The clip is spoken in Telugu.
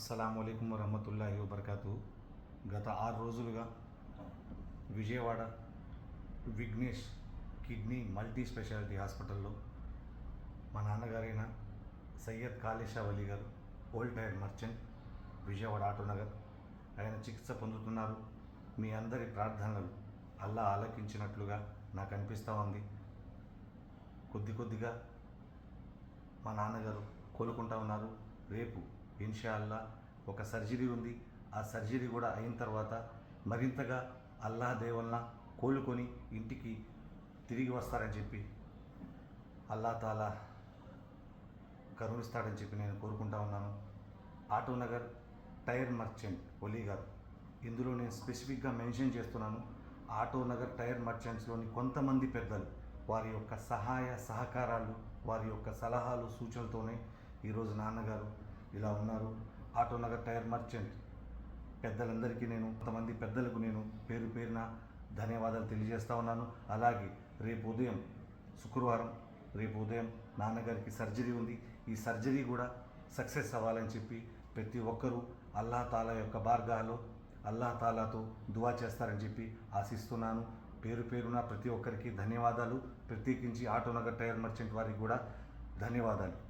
అస్సలం అయికం వరహమతుల్లాహి వబర్కాతు గత ఆరు రోజులుగా Vijayawada Vighnesh kidney multi speciality హాస్పిటల్లో మా నాన్నగారైన సయ్యద్ కాళేషా వలీ గారు old tyre merchant Vijayawada Autonagar ఆయన చికిత్స పొందుతున్నారు. మీ అందరి ప్రార్థనలు అల్లా ఆలకించినట్లుగా నాకు అనిపిస్తూ ఉంది. కొద్ది కొద్దిగా మా నాన్నగారు కోలుకుంటా ఉన్నారు. రేపు ఇన్షాల్లా ఒక సర్జరీ ఉంది. ఆ సర్జరీ కూడా అయిన తర్వాత మరింతగా అల్లాహ్ దేవల్న కోలుకొని ఇంటికి తిరిగి వస్తారని చెప్పి అల్లా తాలా కరుణిస్తాడని చెప్పి నేను కోరుకుంటా ఉన్నాను. ఆటో నగర్ టైర్ మర్చెంట్ ఒలీ గారు. ఇందులో నేను స్పెసిఫిక్గా మెన్షన్ చేస్తున్నాను. ఆటో నగర్ టైర్ మర్చెంట్స్లోని కొంతమంది పెద్దలు వారి యొక్క సహాయ సహకారాలు వారి యొక్క సలహాలు సూచనలతోనే ఈరోజు నాన్నగారు ఇలా ఉన్నారు. Autonagar tyre merchant. పెద్దలందరికీ నేను కొంతమంది పెద్దలకు నేను పేరు పేరున ధన్యవాదాలు తెలియజేస్తా ఉన్నాను. అలాగే రేపు ఉదయం శుక్రవారం రేపు ఉదయం నాన్నగారికి సర్జరీ ఉంది. ఈ సర్జరీ కూడా సక్సెస్ అవ్వాలని చెప్పి ప్రతి ఒక్కరూ అల్లా తాలా యొక్క బార్గాలో అల్లా తాలాతో దువా చేస్తారని చెప్పి ఆశిస్తున్నాను. పేరు పేరున ప్రతి ఒక్కరికి ధన్యవాదాలు. ప్రత్యేకించి ఆటోనగర్ టైర్ మర్చెంట్ వారికి కూడా ధన్యవాదాలు.